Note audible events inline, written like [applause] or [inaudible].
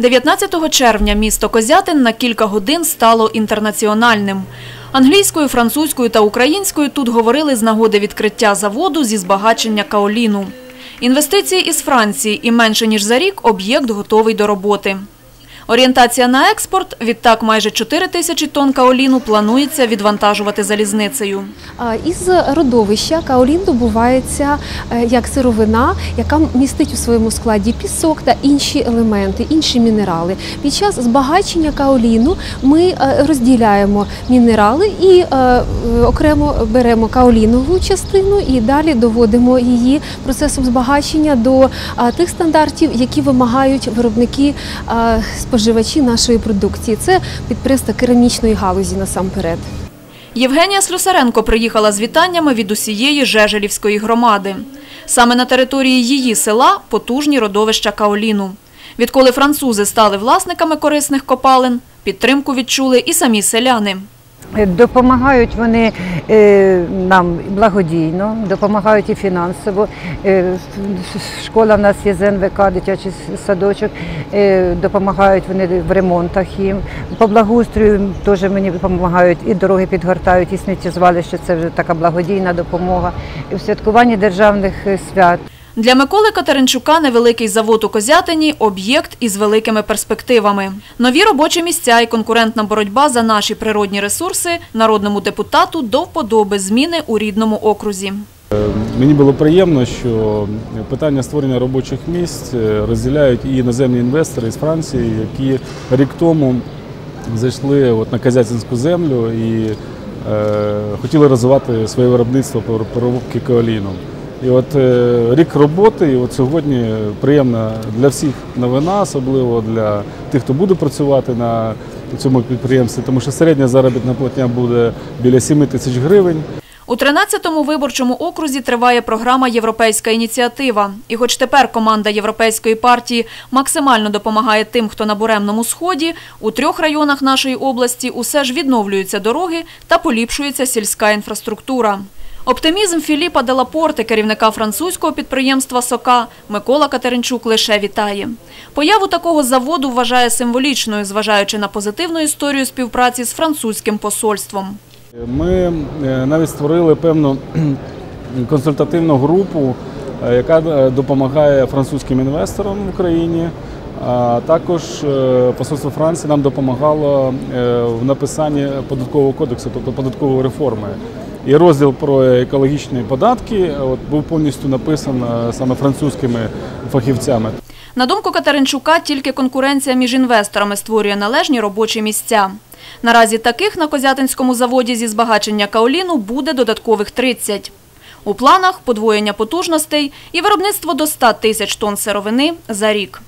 19 червня місто Козятин на кілька годин стало інтернаціональним. Англійською, французькою та українською тут говорили з нагоди відкриття заводу зі збагачення каоліну. Інвестиції із Франції і менше ніж за рік об'єкт готовий до роботи. Орієнтація на експорт – відтак майже 4 тисячі тонн каоліну планується відвантажувати залізницею. Із родовища каолін добувається е, як сировина, яка містить у своєму складі пісок та інші елементи, інші мінерали. Під час збагачення каоліну ми е, розділяємо мінерали і е, окремо беремо каолінову частину і далі доводимо її процесом збагачення до тих стандартів, які вимагають виробники а, споживачі нашої продукції. Це підприємства керамічної галузі насамперед. Євгенія Слюсаренко приїхала з вітаннями від усієї Жежелівської громади. Саме на території її села потужні родовища каоліну. Відколи французи стали власниками корисних копалин, підтримку відчули і самі селяни. Допомагають вони е, нам благодійно, допомагають і фінансово. Е, Школа в нас є з НВК, дитячий садочок, е, допомагають вони в ремонтах їм. По благоустрою теж мені допомагають, і дороги підгортають, і сміттєзвалище, це вже така благодійна допомога. І в святкуванні державних свят. Для Миколи Катеринчука невеликий завод у Козятині – об'єкт із великими перспективами. Нові робочі місця і конкурентна боротьба за наші природні ресурси народному депутату до вподоби зміни у рідному окрузі. Мені було приємно, що питання створення робочих місць е, розділяють і іноземні інвестори з Франції, які рік тому зайшли на Козятинську землю і е, хотіли розвивати своє виробництво по переробки каоліну. І от е, рік роботи, і от сьогодні приємна для всіх новина, особливо для тих, хто буде працювати на цьому підприємстві, тому що середня заробітна платня буде біля 7 тисяч гривень. У 13-му виборчому окрузі триває програма «Європейська ініціатива». І хоч тепер команда Європейської партії максимально допомагає тим, хто на Буремному сході, у трьох районах нашої області усе ж відновлюються дороги та поліпшується сільська інфраструктура. Оптимізм Філіпа Делапорти, керівника французького підприємства «Сока», Микола Катеринчук лише вітає. Появу такого заводу вважає символічною, зважаючи на позитивну історію співпраці з французьким посольством. Ми е, навіть створили певну [clears throat] консультативну групу, е, яка е, допомагає французьким інвесторам в Україні. А також посольство Франції нам допомагало в написанні податкового кодексу, тобто податкової реформи. І розділ про екологічні податки от, був повністю написан е, саме французькими фахівцями. На думку Катеринчука, тільки конкуренція між інвесторами створює належні робочі місця. Наразі таких на Козятинському заводі зі збагачення каоліну буде додаткових 30. У планах подвоєння потужностей і виробництво до 100 тисяч тонн сировини за рік.